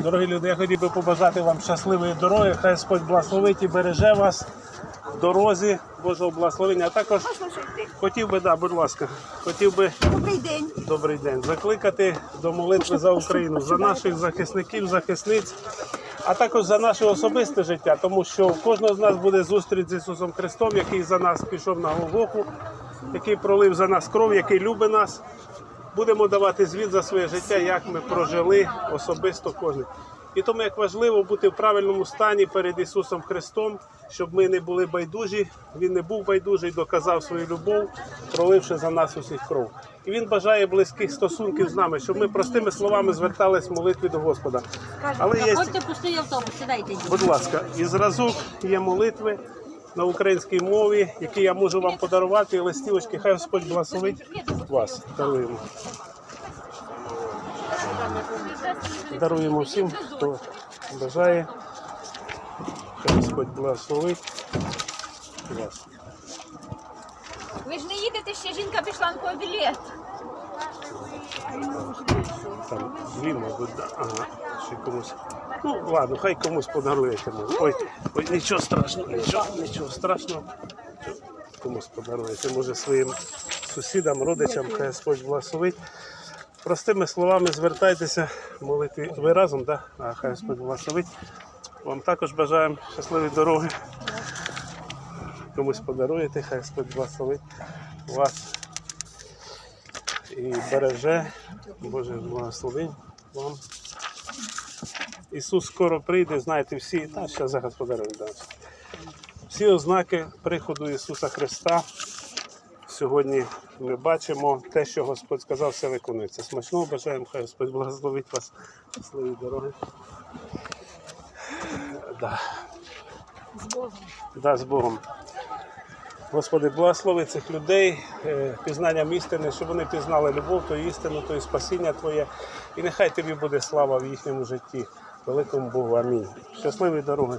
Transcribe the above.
Дорогі люди, я хотів би побажати вам щасливої дороги. Хай Господь благословить і береже вас в дорозі Божого благословення. А також хотів би, да, будь ласка, хотів би Добрий день. добрий день закликати до молитви за Україну, за наших захисників, захисниць, а також за наше особисте життя, тому що у кожного з нас буде зустріч з Ісусом Христом, який за нас пішов на Голгофу, який пролив за нас кров, який любить нас. Будемо давати звіт за своє життя, як ми прожили особисто кожен. І тому як важливо бути в правильному стані перед Ісусом Христом, щоб ми не були байдужі. Він не був байдужий, доказав свою любов, проливши за нас усіх кров. І він бажає близьких стосунків з нами, щоб ми простими словами звертались в молитві до Господа. Але є, пустий автобус, сідайте. будь ласка, і зразок є молитви на українській мові, які я можу вам подарувати. Листівочки, хай Господь благословить вас. Даруємо. Даруємо всім, хто бажає. Хай Господь благословить вас. Ви ж не їдете, ще жінка пішла на білет. Там дві, мабуть, да. ага, ще комусь. Ну, ладно, хай комусь подаруєте. Ой, ой, нічого страшного, нічого, нічого страшного. Комусь подаруєте, може своїм сусідам, родичам, хай Господь благословить. Простими словами звертайтеся, молити. Ви разом. Да? А хай Господь благословить. Вам також бажаємо щасливої дороги. Комусь подаруєте, хай Господь благословить вас і береже Боже благословень вам. Ісус скоро прийде, знаєте, всі, та зараз подаруємо. Да. Всі ознаки приходу Ісуса Христа. Сьогодні ми бачимо те, що Господь сказав, все виконується. Смачного бажаємо, хай Господь благословить вас. Щасливі дороги. Да. З Богом. Да, з Богом. Господи, благослови цих людей е, пізнанням істини, щоб вони пізнали любов, то істину, то і спасіння Твоє. І нехай тобі буде слава в їхньому житті. Великому Богу. Амінь. Щасливої дороги.